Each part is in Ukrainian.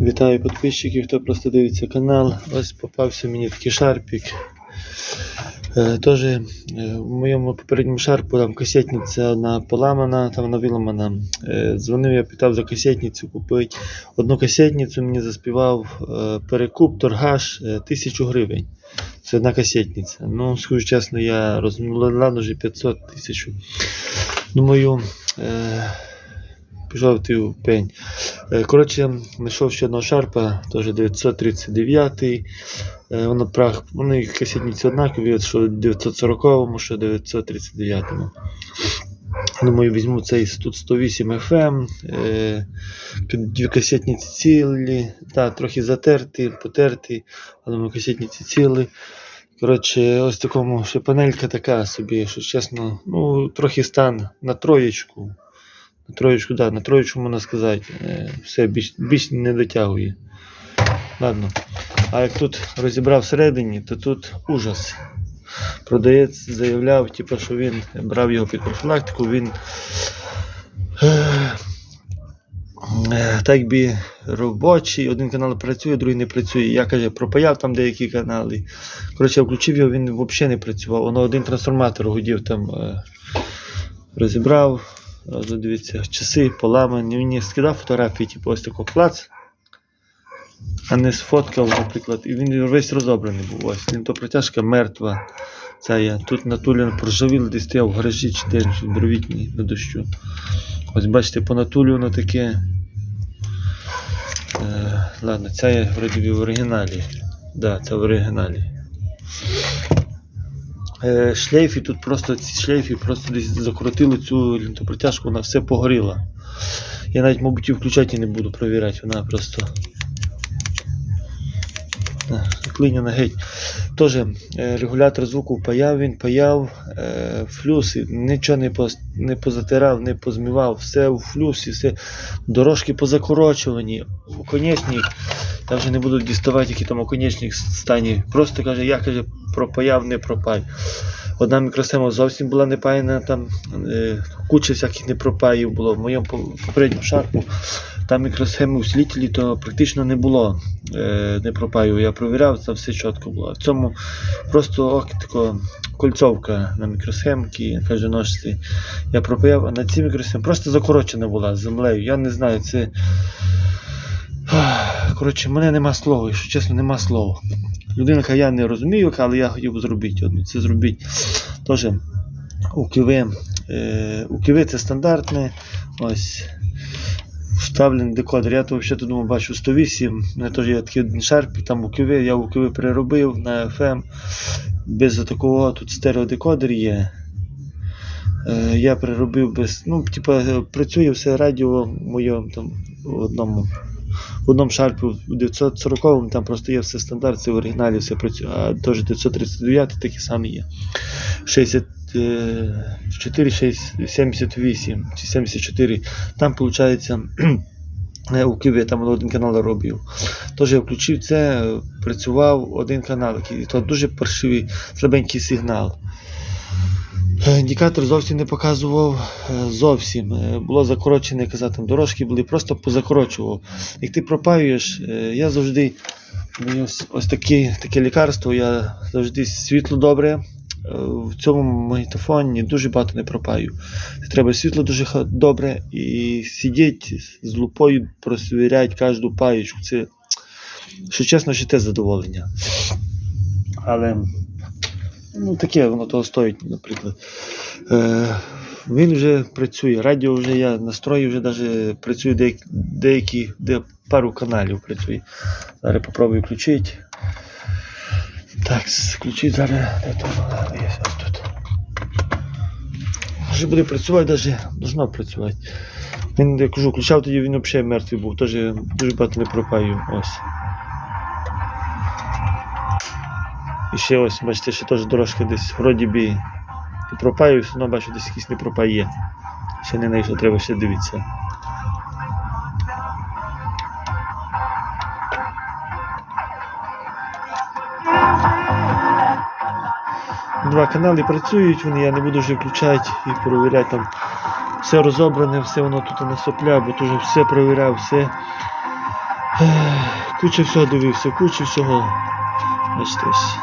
Вітаю підписчиків, хто просто дивиться канал. Ось попався мені такий шарпік. Е, Теж е, в моєму попередньому шарпу там касетниця одна поламана, там вона виламана. Е, Дзвонив, я питав за касетницю купити. Одну касетницю мені заспівав перекуп, торгаш е, тисячу гривень. Це одна касетниця. Ну, скажу чесно, я розмовляв вже 500 тисяч. Думаю, пішов ти в пень. Е, Коротше, знайшов ще одного шарпа, теж 939. Е, Воно прах, вони касетниці однакові, що 940-му, що 939-му. Думаю, візьму цей тут 108 FM, е, дві касетниці цілі, та, трохи затерті, потерті, але думаю, касетниці цілі. Коротше, ось такому ще панелька така собі, що чесно, ну, трохи стан на троєчку. На троєчку, да, на троєчку можна сказати. Е, Все, більш, більш не дотягує. Ладно. А як тут розібрав всередині, то тут ужас. Продавець заявляв, типу, що він брав його під профілактику, він е, е, так би робочий, один канал працює, другий не працює. Я каже, пропаяв там деякі канали. Коротше, я включив його, він взагалі не працював. Воно один трансформатор гудів там розібрав. Дивіться, часи поламані. Він мені скидав фотографії, типу ось такого клац. А не сфоткав, наприклад, і він весь розобраний був. Ось він то протяжка мертва. Це я. Тут натулін проржавіло, десь стояв в гаражі чи де чи дровітній на дощу. Ось бачите, по натулі воно таке. Е, ладно, це я в оригіналі. Да, це в оригіналі. Е, шлейфи тут просто ці шлейфи просто десь закрутили цю лінтопритяжку, вона все погоріла. Я навіть, мабуть, і включати не буду провіряти, вона просто. Клиняна геть. Теж е, регулятор звуку паяв, він паяв, е, флюси, нічого не, поз, не позатирав, не позмивав, все у флюсі, все, дорожки позакорочувані, оконечник, я вже не буду діставати, який там оконечник стані. Просто каже, я каже, пропаяв, не пропай. Одна мікросхема зовсім була не паяна, там е, куча всяких непропаїв було. В моєму попередньому шарпу там мікросхеми усилителі то практично не було е, не пропаю. Я провіряв, це все чітко було. В цьому просто ок, тако, кольцовка на мікросхемці, каже ножці. Я пропаяв, а на цій мікросхемі просто закорочена була землею. Я не знаю, це. Коротше, мене нема слова, якщо чесно, нема слова. Людина, я не розумію, але я хотів би зробити одну. Це зробити теж у киви. Е, у киви це стандартне. Ось вставлений декодер. Я то взагалі думав, бачу 108. У мене теж є такий шарп, там у киви, я у киви переробив на FM. Без такого тут стереодекодер є. Е, я переробив без. Ну, типа, е, працює все радіо моє там в одному. В одному шарпі у 940 там просто є все стандарт, це в оригіналі все працює, а теж 939 такі самі є. 64, 6, 78 чи 74. Там виходить. У Києві я там один канал робив. Тож я включив це, працював один канал, який то дуже паршивий, слабенький сигнал. Е, Індикатор зовсім не показував е, зовсім. Е, Було закорочене, казав, там дорожки були, просто позакорочував. Як ти пропаюєш, е, я завжди ось, таке, таке лікарство, я завжди світло добре. В цьому магнітофоні дуже багато не пропаю. Треба світло дуже добре і сидіти з лупою, просвіряти кожну паєчку. Це, що чесно, ще те задоволення. Але ну, таке воно того стоїть, наприклад. Е, він вже працює. Радіо вже я настроїв, вже навіть працює деякі, деякі де пару каналів працює. Зараз попробую включити. Так, включити зараз. Де то? Є ось тут. Вже буде працювати, навіть должно працювати. Він, я кажу, включав тоді, він взагалі мертвий був, теж дуже багато не пропаю. Ось. І ще ось, бачите, ще теж дорожка десь вроді би і пропаю, все одно бачу, десь якийсь не пропає. Ще не знайшов, треба ще дивитися. Два канали працюють, вони я не буду вже включати і перевіряти там. Все розобране, все воно тут на сопля, бо тут все перевіряв, все Куча всього дивився, куча всього. Бачите ось.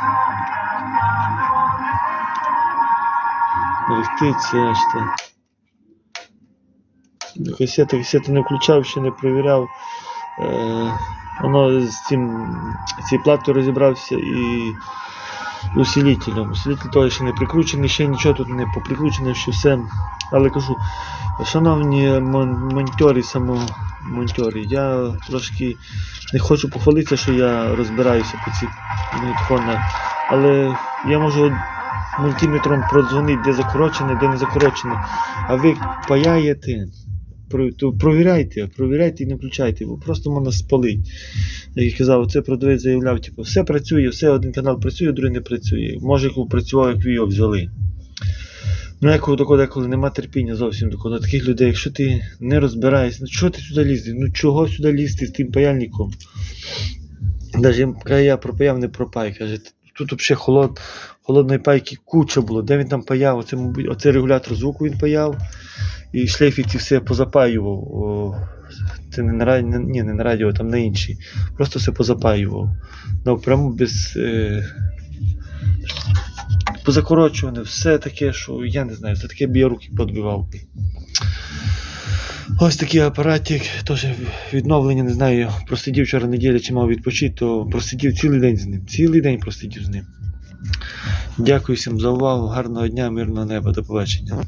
Рехтиться, бачите. Касети, касети не включав, ще не перевіряв. Е, воно з цим цією платою розібрався і усилителем. Усилитель той ще не прикручений, ще нічого тут не поприкручено, ще все. Але кажу, шановні мон- монтери, самомонтери, я трошки не хочу похвалитися, що я розбираюся по цих магнітофонах, але я можу мультиметром продзвонити, де закорочене, де не закорочене. А ви паяєте, то провіряйте, провіряйте і не включайте, бо просто можна спалити. Як я казав, це продавець заявляв, типу, все працює, все один канал працює, другий не працює. Може, як працював, як ви його взяли. Ну, якого такого деколи нема терпіння зовсім до. Таких людей, якщо ти не розбираєшся, ну чого ти сюди лізти? Ну чого сюди лізти з тим паяльником? Навіть я пропаяв, не пропай. Каже, тут взагалі холод, холодної пайки куча було. Де він там паяв? Оце, оце регулятор звуку він паяв. І шлейфи ці все позапаював. Це не на радіо, ні, не на радіо, там на іншій. Просто все позапаював. Ну, прямо без. Е, позакорочуване, все таке, що я не знаю, все таке б я руки подбивав. Ось такий апаратик, теж відновлення, не знаю, просидів вчора неділя чи мав відпочити, то просидів цілий день з ним. Цілий день просидів з ним. Дякую всім за увагу, гарного дня, мирного неба, до побачення.